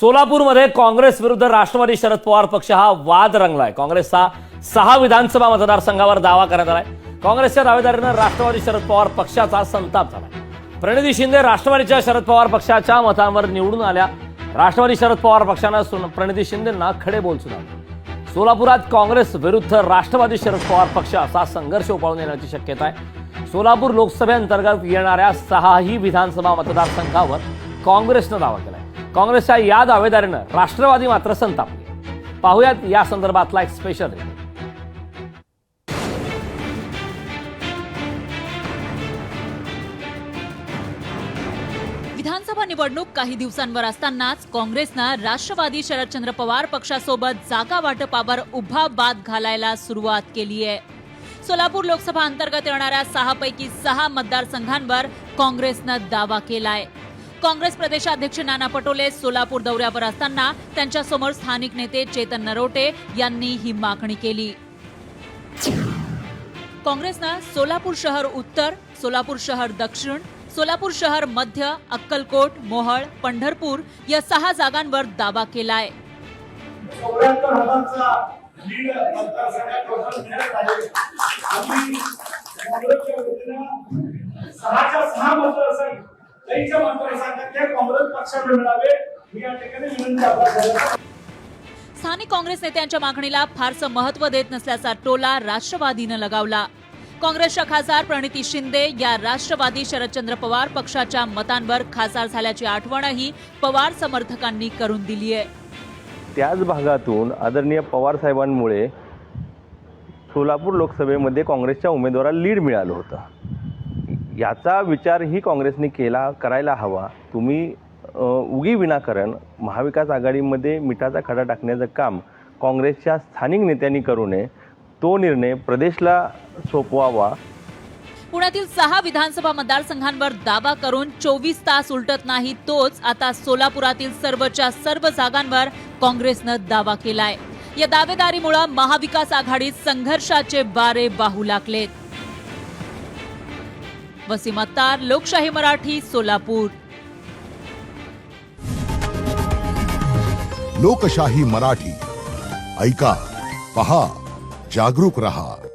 सोलापूरमध्ये काँग्रेस विरुद्ध राष्ट्रवादी शरद पवार पक्ष हा वाद रंगलाय. काँग्रेसचा सहा विधानसभा मतदारसंघावर दावा करण्यात आलाय. काँग्रेसच्या दावेदारीनं राष्ट्रवादी शरद पवार पक्षाचा संताप झालाय. प्रणिती शिंदे राष्ट्रवादीच्या शरद पवार पक्षाच्या मतांवर निवडून आल्या. राष्ट्रवादी शरद पवार पक्षानं प्रणिती शिंदेंना खडे बोल सुनावले. सोलापुरात काँग्रेस विरुद्ध राष्ट्रवादी शरद पवार पक्ष असा संघर्ष उपाळून येण्याची शक्यता आहे. सोलापूर लोकसभेअंतर्गत येणाऱ्या सहाही विधानसभा मतदारसंघावर काँग्रेसनं दावा केलाय. काँग्रेसच्या या दावेदारीनं राष्ट्रवादी मात्र संतापली. पाहुयात या संदर्भातला एक स्पेशल रिपोर्ट विधानसभा निवडणूक काही दिवसांवर असतानाच काँग्रेसनं राष्ट्रवादी शरदचंद्र पवार पक्षासोबत जागा वाटपावर उभा बाद घालायला सुरुवात केली आहे. सोलापूर लोकसभा अंतर्गत येणाऱ्या सहा पैकी सहा मतदारसंघांवर काँग्रेसनं दावा केलाय. काँग्रेस प्रदेशाध्यक्ष नाना पटोले सोलापूर दौऱ्यावर असताना त्यांच्यासमोर स्थानिक नेते चेतन नरोटे यांनी ही मागणी केली. काँग्रेसनं सोलापूर शहर उत्तर सोलापूर शहर दक्षिण सोलापूर शहर मध्य अक्कलकोट मोहळ पंढरपूर या सहा जागांवर दावा केलाय. आहे सहाच्या सहा मतदारसंघ काहीच्या मतदारसंघात त्या काँग्रेस पक्षाला मिळावे. मी या ठिकाणी विनंती आपल्याला स्थानिक काँग्रेस नेत्यांच्या मागणीला फारसं महत्त्व देत नसल्याचा टोला राष्ट्रवादीनं लगावला. काँग्रेसच्या खासदार प्रणिती शिंदे या राष्ट्रवादी शरदचंद्र पवार पक्षाच्या मतांवर खासदार झाल्याची आठवणही पवार समर्थकांनी करून दिली आहे. त्याच भागातून आदरणीय पवार साहेबांमुळे सोलापूर लोकसभेमध्ये काँग्रेसच्या उमेदवाराला लीड मिळालं होतं. याचा विचारही काँग्रेसने केला करायला हवा. तुम्ही उगी विनाकारण महाविकास आघाडीमध्ये मिठाचा खडा टाकण्याचं काम काँग्रेसच्या स्थानिक नेत्यांनी करू नये. तो निर्णय प्रदेशला सोपवावा. पुण्यातील सहा विधानसभा मतदारसंघांवर दावा करून चोवीस तास उलटत नाही तोच आता सोलापुरातील सर्वच्या सर्व जागांवर काँग्रेसनं दावा केलाय. या दावेदारीमुळे महाविकास आघाडीत संघर्षाचे बारे वाहू लागलेत. वसीम अत्तार लोकशाही मराठी सोलापूर. लोकशाही मराठी. ऐका पहा जागरूक रहा.